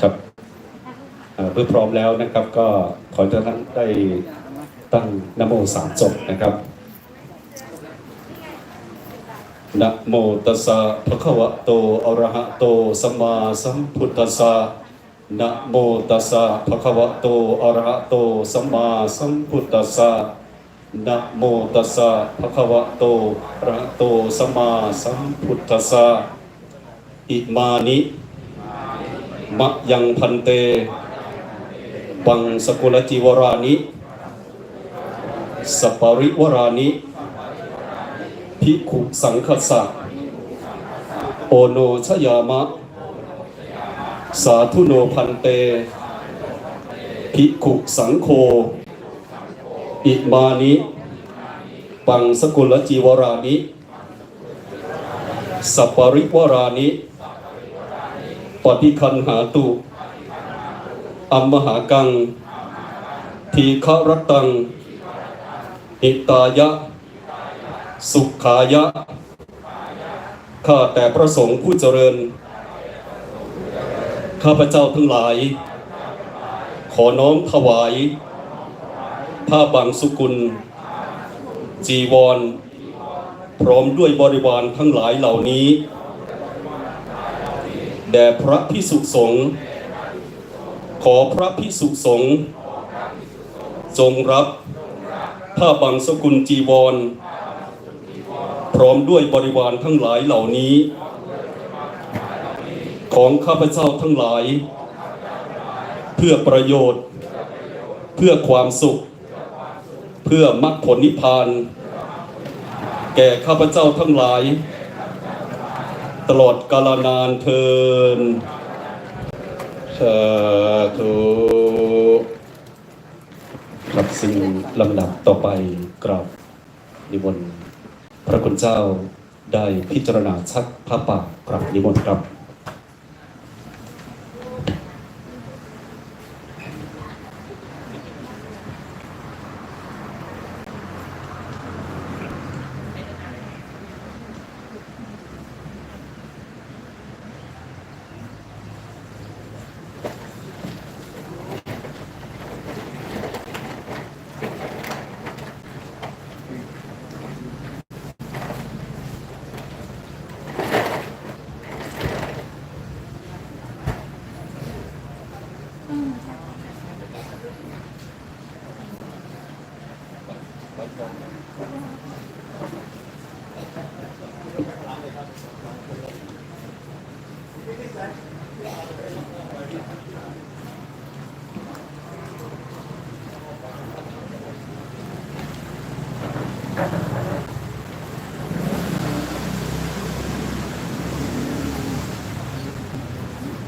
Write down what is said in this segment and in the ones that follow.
ครับเอ่อเพื่อพร้อมแล้วนะครับก็ขอให้ท่านได้ตั้งนโมสามจบนะครับนะโมตัสสะภะคะวะโตอะระหะโตสัมมาสัมพุทธัสสะนะโมตัสสะภะคะวะโตอะระหะโตสัมมาสัมพุทธัสสะ นะโมตัสสะภะคะวะโตอะระหะโตสัมมาสัมพุทธัสสะอิมานิมะยังพันเตบังสกุลจิวรานิสปาริวรานิภิกขุสังคสะโอโนชยามะ สาธุโนพันเตภิกขุสังโฆ อิมานิบังสกุลจิวรานิ สัปริวรานิ ปฏิคันหาตุอัมมหากัง ทีฆรตังหิตายะ สุขายะ ข้าแต่พระสงฆ์ผู้เจริญ ข้าพเจ้าทั้งหลาย ขอน้อมถวาย ผ้าบังสุกุล จีวร พร้อมด้วยบริวารทั้งหลายเหล่านี้ แด่พระพิสุสงฆ์ขอพระพิสุสงฆ์จงรับผ้าบังสกุลจีวร พร้อมด้วยบริวารทั้งหลายเหล่านี้ ของข้าพเจ้าทั้งหลาย เพื่อประโยชน์ เพื่อความสุข เพื่อมรรคผลนิพพาน แก่ข้าพเจ้าทั้งหลาย ตลอดกาลนานเทินสาธุครับซึ่งลำดับต่อไปกราบนิมนต์พระคุณเจ้าได้พิจารณาชักพระป่ากราบนิมนต์ครับ 嗯。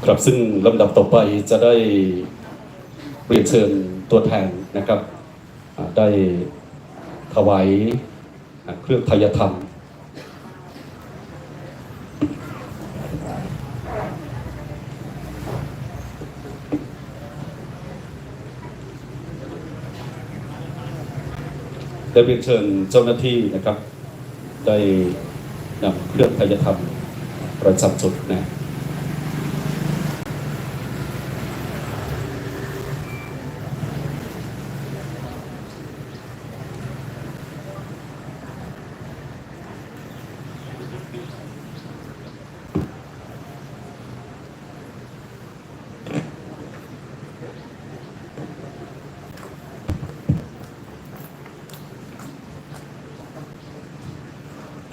ครับซึ่งลำดับต่อไปจะได้เรียนเชิญตัวแทนนะครับ ได้ถวายเครื่องทยธรรมได้เรียนเชิญเจ้าหน้าที่นะครับ ได้นำเครื่องทยธรรมประจำจุดนะ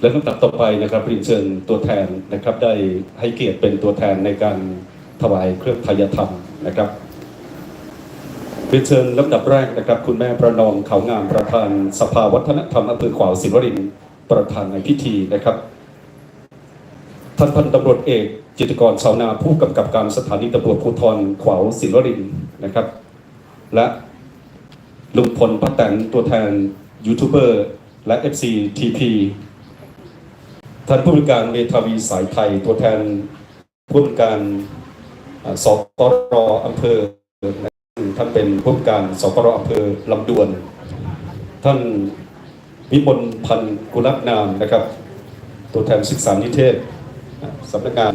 และลำดับต่อไปนะครับเรียนเชิญตัวแทนนะครับได้ให้เกียรติเป็นตัวแทนในการถวายเครื่องทายธรรมนะครับเรียนเชิญลำดับแรกนะครับ คุณแม่ประนอมเขางามประธานสภาวัฒนธรรมอำเภอขวาวศิวรินประธานในพิธีนะครับท่านพันตำรวจเอกจิตกรชาวนาผู้กำกับการสถานีตำรวจภูธรขวาวศิวรินนะครับ และลุงพลป้าแตนตัวแทนยูทูบเบอร์และ FC TP ท่านผู้บริการเมทาวีสายไทย ตัวแทนผู้บริการสกรอำเภอท่านเป็นผู้บริการสกรอำเภอลำดวน ท่านวิมลพันธ์กุลักนามนะครับ ตัวแทนศึกษานิเทศสำนักงาน